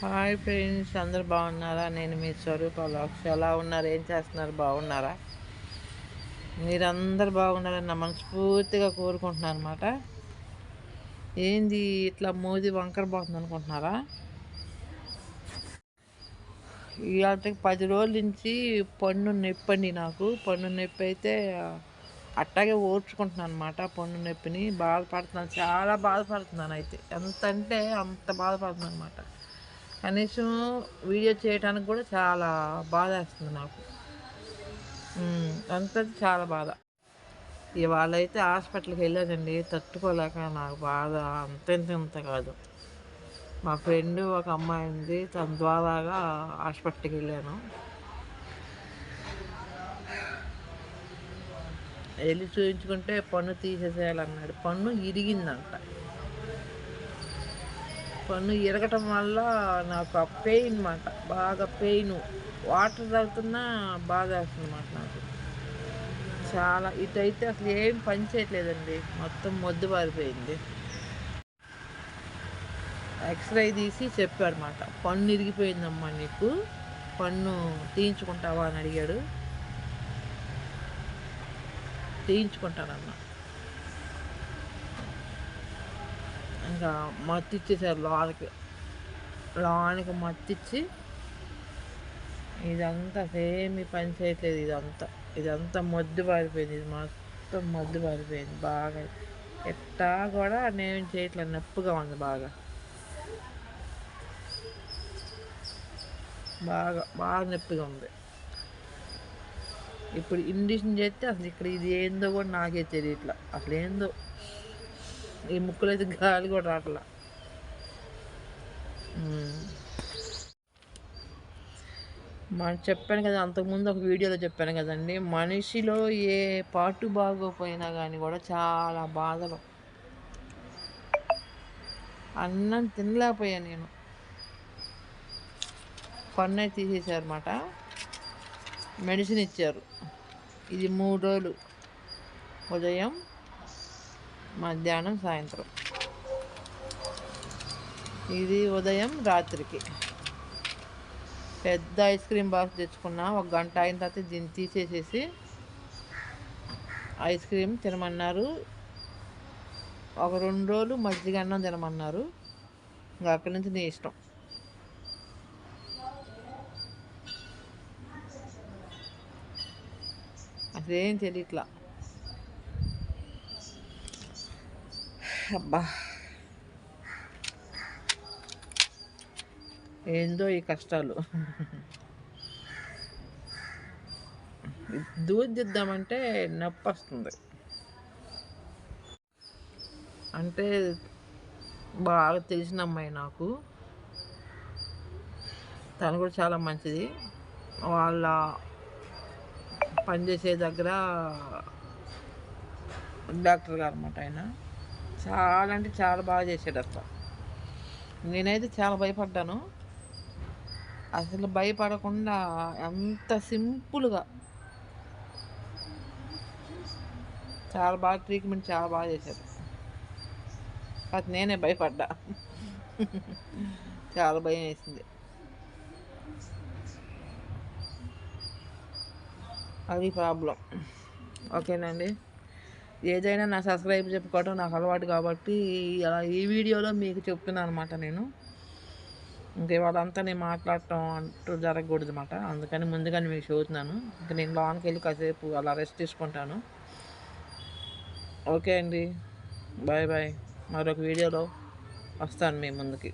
Hi friends అందరు బాగున్నారా? నేను మీ స్వరూప లాక్స్ ఎలా ఉన్నారు? ఏం చేస్తున్నారు? బాగున్నారా? మీరందరు బాగున్నారని నా మనస్ఫూర్తిగా కోరుకుంటున్నాను అనమాట ఏంది ఇట్లా మోదీ వంకర పోతుంది అనుకుంటున్నారా? ఇవాళకి పది రోజుల నుంచి పన్ను నొప్పండి నాకు. పన్ను నొప్పి అయితే అట్టాగే ఓడ్చుకుంటున్నాను అనమాట పన్ను నొప్పిని. బాధపడుతున్నాను. చాలా బాధపడుతున్నాను అయితే. ఎంత అంటే అంత బాధపడుతున్నాను అనమాట కనీసం వీడియో చేయడానికి కూడా చాలా బాధ వేస్తుంది నాకు. అంత చాలా బాధ. ఇవాళ అయితే హాస్పిటల్కి వెళ్ళానండి తట్టుకోలేక నాకు బాధ. అంతెంత ఇంత కాదు. మా ఫ్రెండ్ ఒక అమ్మాయి ఉంది తన ద్వారాగా హాస్పిటల్కి వెళ్ళాను. వెళ్ళి చూపించుకుంటే పన్ను తీసేసేయాలన్నాడు. పన్ను ఇరిగిందంట. పన్ను ఇరగటం వల్ల నాకు ఆ పెయిన్ అనమాట బాగా పెయిన్. వాటర్ తాగుతున్నా బాగా వేస్తుంది అనమాట నాకు. చాలా ఇటైతే అసలు ఏం పని చేయట్లేదండి. మొత్తం మొద్దు పారిపోయింది. ఎక్స్రే తీసి చెప్పాడనమాట పన్ను ఇరిగిపోయిందమ్మా నీకు. పన్ను తీయించుకుంటావా? అని అడిగాడు. తీయించుకుంటానన్నా ఇంకా మత్తు ఇచ్చేసారు లోనికి లోనికి మత్తు ఇచ్చి ఇదంతా సేమి పని చేయట్లేదు ఇదంతా. ఇదంతా మొద్దు పారిపోయింది ఇది మొత్తం మొద్దు పారిపోయింది బాగా. ఎట్టా కూడా నేను చేయట్లేదు నొప్పిగా ఉంది బాగా. బాగా బాగా నొప్పిగా ఉంది. ఇప్పుడు ఇండిషన్ చేస్తే అసలు ఇక్కడ ఇది ఏందో కూడా నాకే తెలియట్లా. అసలు ఏందో ఈ ముక్కులు అయితే గాలి కూడా రావట్లా. మనం చెప్పాను కదా అంతకుముందు ఒక వీడియోలో చెప్పాను కదండి మనిషిలో ఏ పాటు బాగోపోయినా కానీ కూడా చాలా బాధలు. అన్నం తినలేకపోయాను నేను. పన్ను తీసేసారన్నమాట మెడిసిన్ ఇచ్చారు. ఇది మూడు రోజులు. ఉదయం మధ్యాహ్నం సాయంత్రం. ఇది ఉదయం రాత్రికి. పెద్ద ఐస్ క్రీమ్ బాక్స్ తెచ్చుకున్నా ఒక గంట అయిన తర్వాత దీన్ని తీసేసేసి ఐస్ క్రీమ్ తినమన్నారు. ఒక రెండు రోజులు మజ్జిగ అన్నం తినమన్నారు. ఇంకా అక్కడి నుంచి నీ ఇష్టం. అసలేం తెలియట్లా అబ్బా ఏందో ఈ కష్టాలు. దూదిద్దామంటే నొప్పి వస్తుంది అంటే బాగా తెలిసిన అమ్మాయి నాకు. తను కూడా చాలా మంచిది. వాళ్ళ పనిచేసే దగ్గర డాక్టర్ గారు అనమాట ఆయన. చాలా అంటే చాలా బాగా చేశాడు అట్లా నేనైతే చాలా భయపడ్డాను. అసలు భయపడకుండా ఎంత సింపుల్గా. చాలా బాగా ట్రీట్మెంట్ చాలా బాగా చేశారు అది నేనే భయపడ్డా. చాలా భయం వేసింది. అది ప్రాబ్లం. ఓకేనండి. ఏదైనా నా సబ్స్క్రైబ్ చెప్పుకోవడం నాకు అలవాటు కాబట్టి అలా ఈ వీడియోలో మీకు చెప్తున్నాను అనమాట నేను. ఇంక వాళ్ళంతా నేను మాట్లాడటం అంటూ జరగకూడదు అనమాట అందుకని ముందుగానే మీకు చెబుతున్నాను. ఇంక నేను లోన్కి వెళ్ళి కాసేపు అలా రెస్ట్ తీసుకుంటాను. ఓకే అండి. Bye bye. మరొక వీడియోలో వస్తాను మీ ముందుకి.